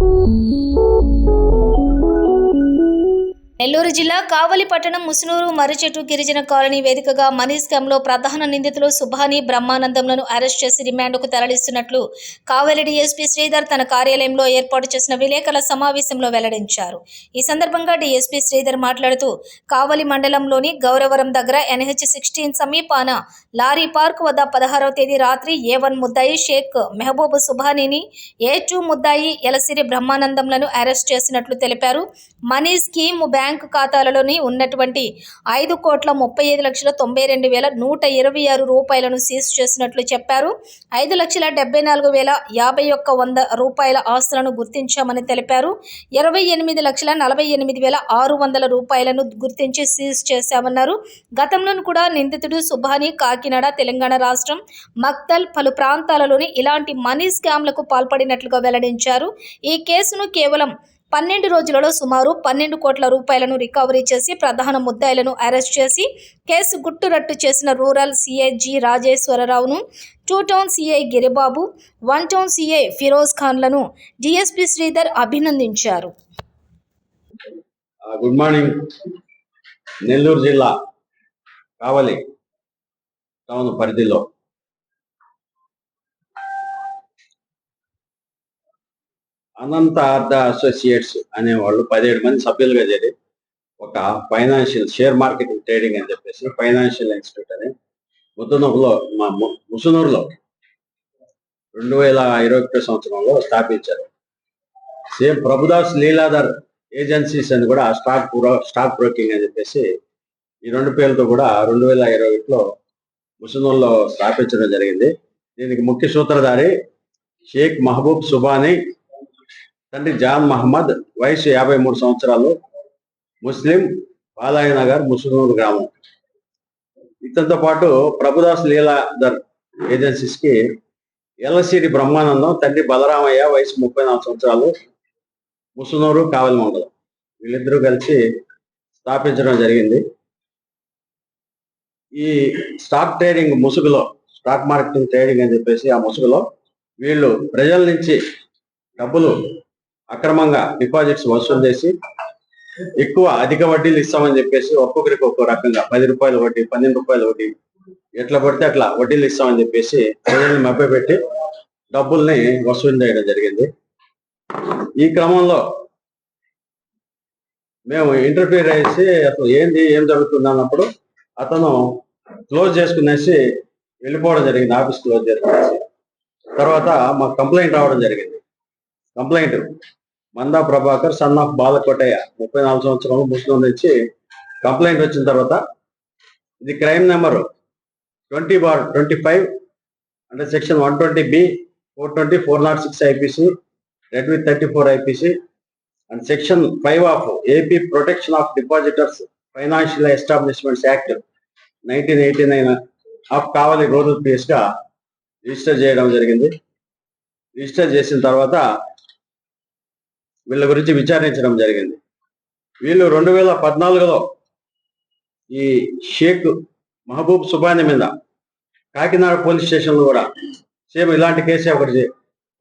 Música Nellore జిల్లా కావలి పట్టణం ముసునూరు మర్రిచెట్టు గిరిజన కాలనీ వేదికగా మనీ స్కామ్లో ప్రధాన నిందితులు సుభాని బ్రహ్మానందంలను అరెస్ట్ చేసి రిమాండ్కు తరలిస్తున్నట్లు కావలి డీఎస్పీ శ్రీధర్ తన కార్యాలయంలో ఏర్పాటు చేసిన విలేకరుల సమావేశంలో వెల్లడించారు. ఈ సందర్భంగా డీఎస్పీ శ్రీధర్ మాట్లాడుతూ కావలి మండలంలోని గౌరవరం దగ్గర ఎన్హెచ్ సిక్స్టీన్ సమీపాన లారీ పార్క్ వద్ద పదహారవ తేదీ రాత్రి ఏ వన్ ముద్దాయి షేక్ మెహబూబ్ సుభానీని ఏ టూ ముద్దాయి ఎలసిరి బ్రహ్మానందంలను అరెస్ట్ చేసినట్లు తెలిపారు. మనీ స్కీమ్ బ్యాంక్ బ్యాంకు ఖాతాలలోని ఉన్నటువంటి ఐదు కోట్ల ముప్పై ఐదు లక్షల తొంభై రెండు వేల నూట ఇరవై ఆరు రూపాయలను సీజ్ చేసినట్లు చెప్పారు. ఐదు లక్షల డెబ్బై నాలుగు వేల యాభై ఒక్క వంద రూపాయల ఆస్తులను గుర్తించామని తెలిపారు. ఇరవై ఎనిమిది లక్షల నలభై ఎనిమిది వేల ఆరు వందల రూపాయలను గుర్తించి సీజ్ చేశామన్నారు. గతంలో కూడా నిందితుడు సుభాని కాకినాడ తెలంగాణ రాష్ట్రం మక్తల్ పలు ప్రాంతాలలోని ఇలాంటి మనీ స్కామ్లకు పాల్పడినట్లుగా వెల్లడించారు. ఈ కేసును కేవలం పన్నెండు రోజులలో సుమారు పన్నెండు కోట్ల రూపాయలను రికవరీ చేసి ప్రధాన ముద్దాయిలను అరెస్ట్ చేసి కేసు గుట్టురట్టు చేసిన rural CI G రాజేశ్వరరావును two town CI Giribabu one town CI Firoz ఖాన్లను DSP Sridhar అభినందించారు. Good morning. నెల్లూరు జిల్లా కావలి టౌన్ పరిధిలో అనంత ఆర్థ అసోసియేట్స్ అనే వాళ్ళు పదిహేడు మంది సభ్యులుగా చేరి ఒక ఫైనాన్షియల్ షేర్ మార్కెటింగ్ ట్రేడింగ్ అని చెప్పేసి ఫైనాన్షియల్ ఇన్స్టిట్యూట్ అని ముద్దునూరులో మా ము- ముసునూరులో రెండు వేల ఇరవై ఒకటో సంవత్సరంలో స్థాపించారు. సేమ్ ప్రభుదాస్ లీలాధర్ ఏజెన్సీస్ అని కూడా స్టాక్ బ్రో స్టాక్ బ్రోకింగ్ అని చెప్పేసి ఈ రెండు పేర్లతో కూడా రెండు వేల ఇరవై ఒకటిలో ముసునూరులో స్థాపించడం జరిగింది. దీనికి ముఖ్య సూత్రధారి షేక్ మహబూబ్ సుబానీ తండ్రి జాన్ మహమ్మద్ వయసు యాభై మూడు సంవత్సరాలు ముస్లిం బాలాయనగర్ ముసునూరు గ్రామం. ఇతనితో పాటు ప్రభుదాస్ లీలాధర్ ఏజెన్సీస్కి బ్రహ్మానందం తండ్రి బలరామయ్య వయసు ముప్పై నాలుగు సంవత్సరాలు ముసునూరు కావలి మండలం. వీళ్ళిద్దరూ కలిసి స్థాపించడం జరిగింది. ఈ స్టాక్ ట్రేడింగ్ ముసుగులో స్టాక్ మార్కెటింగ్ ట్రేడింగ్ అని చెప్పేసి ఆ ముసుగులో వీళ్ళు ప్రజల నుంచి డబ్బులు అక్రమంగా డిపాజిట్స్ వసూలు చేసి ఎక్కువ అధిక వడ్డీలు ఇస్తామని చెప్పేసి ఒక్కొక్కరికి ఒక్కో రకంగా పది రూపాయలు వడ్డీ పన్నెండు రూపాయలు వడ్డీ. ఎట్లా పడితే అట్లా వడ్డీలు ఇస్తామని చెప్పేసి ప్రజల్ని మభ్యపెట్టి డబ్బుల్ని వసూలు చేయడం జరిగింది. ఈ క్రమంలో మేము ఇంటర్ఫీర్ చేసి అసలు ఏంది ఏం జరుగుతుంది అన్నప్పుడు అతను క్లోజ్ చేసుకునేసి వెళ్ళిపోవడం జరిగింది ఆఫీస్ క్లోజ్ చేసుకునేసి. తర్వాత మాకు కంప్లైంట్ రావడం జరిగింది. Complaint Manda Prabhakar son of Balakotayya. ముప్పై నాలుగు సంవత్సరాలు ముస్లిం నుంచి కంప్లైంట్ వచ్చిన తర్వాత ఇది crime number twenty bar twenty five అంటే section one twenty B four twenty four not six IPC read with thirty four IPC and section five of AP protection of depositors financial establishments act nineteen eighty nine of Kavali రోజు పిఎస్గా register చేయడం జరిగింది. Register చేసిన తర్వాత వీళ్ళ గురించి విచారించడం జరిగింది. వీళ్ళు రెండు వేల పద్నాలుగులో ఈ షేక్ మహబూబ్ సుబాని మీద కాకినాడ పోలీస్ స్టేషన్లో కూడా సేమ్ ఇలాంటి కేసే ఒకటి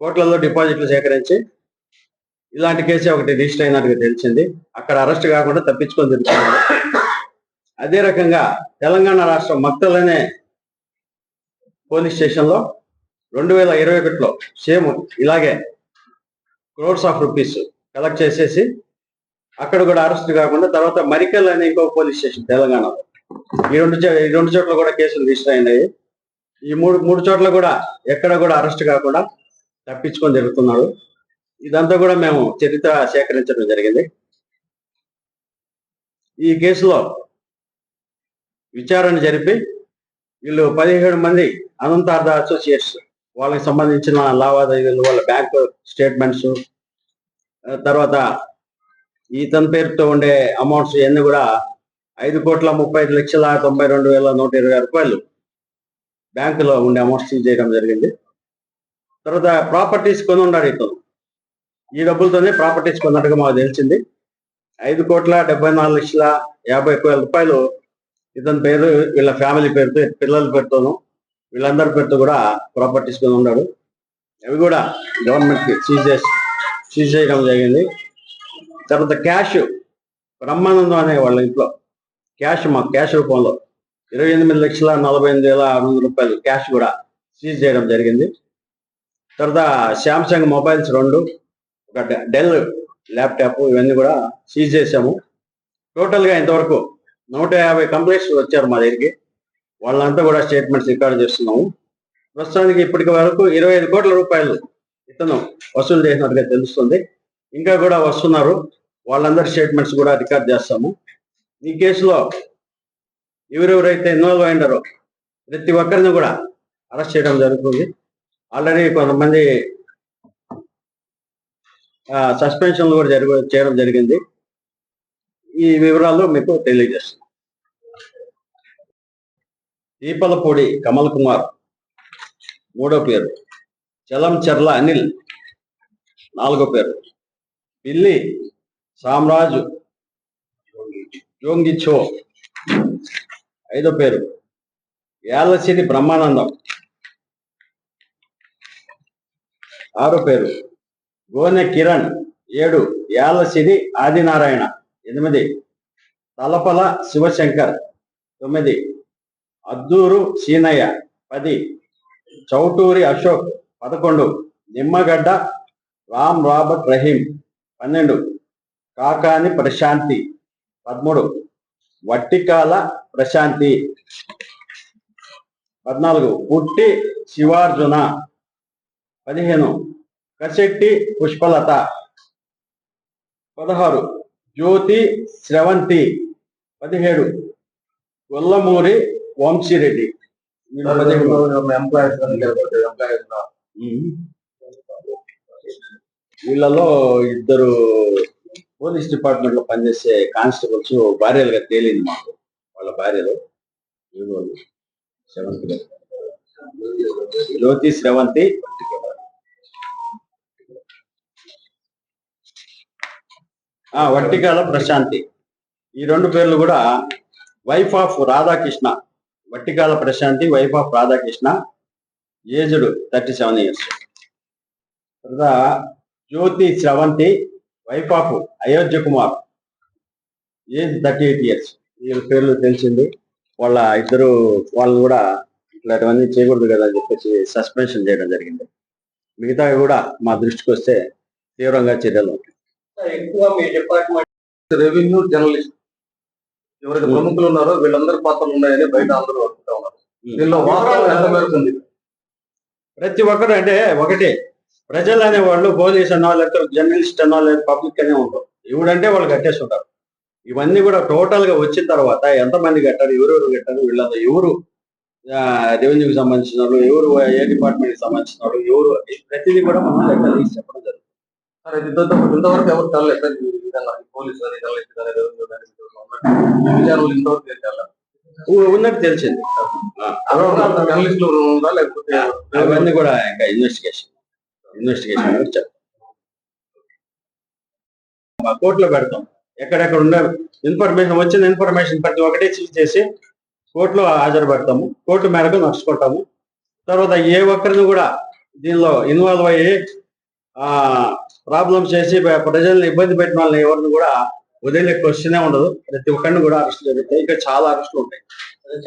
కోట్లలో డిపాజిట్లు సేకరించి ఇలాంటి కేసే ఒకటి రిజిస్టర్ అయినట్టుగా తెలిసింది. అక్కడ అరెస్ట్ కాకుండా తప్పించుకొని తిరుగుతున్నారు. అదే రకంగా తెలంగాణ రాష్ట్రం మక్తలనే పోలీస్ స్టేషన్లో రెండు వేల ఇరవై ఒకటిలో సేమ్ ఇలాగే క్రోర్స్ ఆఫ్ రూపీస్ కలెక్ట్ చేసేసి అక్కడ కూడా అరెస్ట్ కాకుండా తర్వాత మరికల్ అనే ఇంకో పోలీస్ స్టేషన్ తెలంగాణలో. ఈ రెండు ఈ రెండు చోట్ల కూడా కేసులు రిజిస్టర్ అయినాయి. ఈ మూడు మూడు చోట్ల కూడా ఎక్కడ కూడా అరెస్ట్ కాకుండా తప్పించుకొని జరుగుతున్నాడు ఇదంతా కూడా మేము చరిత్ర సేకరించడం జరిగింది. ఈ కేసులో విచారణ జరిపి వీళ్ళు పదిహేడు మంది అనంతార్థ అసోసియేట్స్ వాళ్ళకి సంబంధించిన లావాదేవీలు వాళ్ళ బ్యాంక్ స్టేట్మెంట్స్ తర్వాత ఇతని పేరుతో ఉండే అమౌంట్స్ ఇవన్నీ కూడా ఐదు కోట్ల ముప్పై ఐదు లక్షల తొంభై రెండు వేల నూట ఇరవై రూపాయలు బ్యాంకులో ఉండే అమౌంట్స్ సీజ్ చేయడం జరిగింది. తర్వాత ప్రాపర్టీస్ కొని ఉన్నాడు ఇతను ఈ డబ్బులతోనే ప్రాపర్టీస్ కొన్నట్టుగా మాకు తెలిసింది. ఐదు కోట్ల డెబ్బై నాలుగు లక్షల యాభై ఒక్క వేల రూపాయలు ఇతని పేరు వీళ్ళ ఫ్యామిలీ పేరుతో పిల్లల పేరుతోనూ వీళ్ళందరి పేరుతో కూడా ప్రాపర్టీస్ కొని ఉన్నాడు అవి కూడా గవర్నమెంట్కి సీజ్ చేసి సీజ్ చేయడం జరిగింది. తర్వాత క్యాష్ బ్రహ్మానందం అనే వాళ్ళ ఇంట్లో క్యాష్ మా క్యాష్ రూపంలో ఇరవై ఎనిమిది లక్షల నలభై ఎనిమిది వేల ఆరు వందల రూపాయలు క్యాష్ కూడా సీజ్ చేయడం జరిగింది. తర్వాత శాంసంగ్ మొబైల్స్ రెండు ఒక డె- డెల్ ల్యాప్టాప్ ఇవన్నీ కూడా సీజ్ చేశాము. టోటల్గా ఇంతవరకు నూట యాభై కంప్లైంట్స్ వచ్చారు మా దగ్గరికి. వాళ్ళంతా కూడా స్టేట్మెంట్స్ రికార్డ్ చేస్తున్నాము. ప్రస్తుతానికి ఇప్పటికి వరకు ఇరవై ఐదు కోట్ల రూపాయలు ఇతను వసూలు చేసినట్టుగా తెలుస్తుంది. ఇంకా కూడా వస్తున్నారు. వాళ్ళందరి స్టేట్మెంట్స్ కూడా రికార్డ్ చేస్తాము. ఈ కేసులో ఎవరెవరైతే ఇన్వాల్వ్ అయినారో ప్రతి ఒక్కరిని కూడా అరెస్ట్ చేయడం జరుగుతుంది. ఆల్రెడీ కొంతమంది సస్పెన్షన్లు కూడా జరుగు చేయడం జరిగింది. ఈ వివరాలు మీకు తెలియజేస్తాను. దీపలపూడి కమల్ కుమార్. మూడో పేరు. చలం చెర్ల అనిల్. నాలుగో పేరు. పిల్లి సామ్రాజు జోంగిచో ఐదో పేరు. యాలసిరి బ్రహ్మానందం. ఆరో పేరు. గోనె కిరణ్. ఏడు. యాలసిరి ఆదినారాయణ. ఎనిమిది. తలపల శివశంకర్. తొమ్మిది. అద్దూరు సీనయ్య. పది. చౌటూరి అశోక్. పదకొండు. నిమ్మగడ్డ రామ్ రాబర్ట్ రహీం. పన్నెండు. కాకాని ప్రశాంతి. పదమూడు. వట్టికాల ప్రశాంతి. పద్నాలుగు. పుట్టి శివార్జున. పదిహేను. కశెట్టి పుష్పలత. పదహారు. జ్యోతి శ్రవంతి. పదిహేడు. గొల్లమూరి వంశీరెడ్డి. వీళ్ళలో ఇద్దరు పోలీస్ డిపార్ట్మెంట్లో పనిచేసే కానిస్టేబుల్స్ భార్యలుగా తేలింది మాకు వాళ్ళ భార్యలు వీళ్ళు శ్రవంతి జ్యోతి శ్రవంతి ఆ వట్టికాల ప్రశాంతి. ఈ రెండు పేర్లు కూడా wife of Radhakrishna Vattikala Prashanthi wife of Radhakrishna aged thirty seven years. తర్వాత Jyothi Sravanthi wife of Ayodhya Kumar age thirty eight years. వీళ్ళ పేర్లు తెలిసింది. వాళ్ళ ఇద్దరు వాళ్ళు కూడా ఇట్లాంటివన్నీ చేయకూడదు కదా అని చెప్పేసి సస్పెన్షన్ చేయడం జరిగింది. మిగతా కూడా మా దృష్టికి వస్తే తీవ్రంగా చర్యలు. ఎక్కువ మీ డిపార్ట్మెంట్ రెవెన్యూ జర్నలిస్ట్ ఎవరైతే ప్రముఖులు ఉన్నారో వీళ్ళందరి పాత్రలు ఉన్నాయని బయట అందరూ అనుకుంటా ఉన్నారు. దీనిలో వాస్తవం ఎంత మేరకు ఉంది? ప్రతి ఒక్కరు అంటే ఒకటి ప్రజలు అనేవాళ్ళు పోలీస్ అన్నా లేకపోతే జర్నలిస్ట్ అన్నా లేదా పబ్లిక్ అనే ఉంటారు ఇవిడంటే వాళ్ళు కట్టేస్తుంటారు ఇవన్నీ కూడా టోటల్గా వచ్చిన తర్వాత ఎంతమంది కట్టారు ఎవరెవరు కట్టారు వీళ్ళంతా ఎవరు రెవెన్యూకి సంబంధించిన వాళ్ళు ఎవరు ఏ డిపార్ట్మెంట్కి సంబంధించిన వాళ్ళు ఎవరు ప్రతిదీ కూడా మనం లెక్క తీసి చెప్పడం జరుగుతుంది ఇంతవరకు ఎవరు తెల్లలేదు సార్ పోలీసు ఉన్నట్టు తెలిసింది ఆ, ఉందా లేకపోతే అవన్నీ కూడా ఇంకా ఇన్వెస్టిగేషన్ ఇన్వెస్టిగేషన్ చెప్తాం కోర్టులో పెడతాం. ఎక్కడెక్కడ ఉండే ఇన్ఫర్మేషన్ వచ్చిన ఇన్ఫర్మేషన్ ప్రతి ఒక్కటే చీజ్ చేసి కోర్టులో హాజరు పెడతాము. కోర్టు మేరకు నడుచుకుంటాము. తర్వాత ఏ ఒక్కరిని కూడా దీనిలో ఇన్వాల్వ్ అయ్యి ఆ ప్రాబ్లమ్స్ చేసి ప్రజల్ని ఇబ్బంది పెట్టిన వాళ్ళని ఎవరిని కూడా వదిలే క్వశ్చనే ఉండదు. ప్రతి ఒక్కరిని కూడా అరెస్ట్ జరుగుతాయి ఇంకా చాలా అరెస్టులు ఉంటాయి.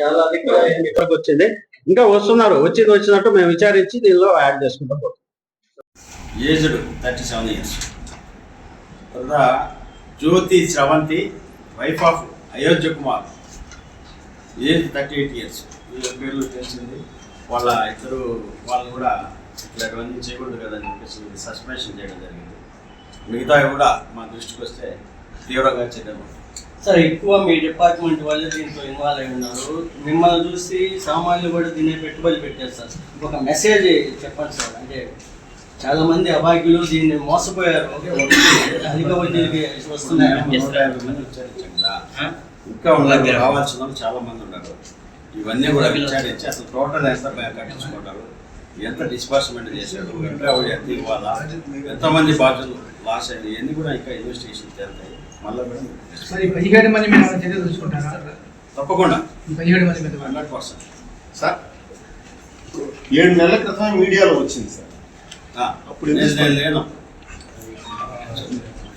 చాలా ఇక్కడికి వచ్చింది. ఇంకా వస్తున్నారు. వచ్చింది వచ్చినట్టు మేము విచారించి దీనిలో యాడ్ చేసుకుంటాం. ఏజ్డ్ థర్టీ సెవెన్ ఇయర్స్ తర్వాత Jyothi Sravanthi wife of Ayodhya Kumar. Age thirty eight years వీళ్ళ పేర్లు తెలిసింది. వాళ్ళ ఇద్దరు వాళ్ళు కూడా ఇట్లాంటివన్నీ చేయకూడదు కదా అని చెప్పేసి సస్పెన్షన్ చేయడం జరిగింది. మిగతా కూడా మా దృష్టికి వస్తే తీవ్రంగా చర్యలు సార్ ఎక్కువ మీ డిపార్ట్మెంట్ వాళ్ళే దీంట్లో ఇన్వాల్వ్ అయి ఉన్నారు. మిమ్మల్ని చూసి సామాన్యులు కూడా దీన్ని పెట్టుబడి పెట్టారు సార్. ఒక మెసేజ్ చెప్పండి సార్. అంటే చాలా మంది అభాగ్యులు దీన్ని మోసపోయారు. అధిక వడ్డీకి వస్తున్నాయి. ఇంకా రావాల్సిన వాళ్ళు చాలా మంది ఉన్నారు. ఇవన్నీ కూడా విచారించి అసలు టోటల్ ఎంత బ్యాంక్ కట్టించుకుంటారు ఎంత డిస్బర్స్మెంట్ చేశాడు ఎంత ఎంత ఇవ్వాలా? ఎంతమంది బాధ్యులు లాస్ అయ్యారు? ఇవన్నీ కూడా ఇంకా ఇన్వెస్టిగేషన్ కూడా మరి పదిహేడు మంది మీద చర్యలు తీసుకుంటారా? తప్పకుండా. ఈ పదిహేడు మంది మీద హండ్రెడ్ పర్సెంట్. సార్ ఏడు నెలల క్రితం మీడియాలో వచ్చింది సార్. అప్పుడు నేను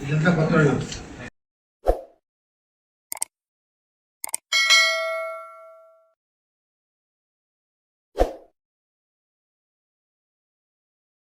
ఇదంతా కొత్త.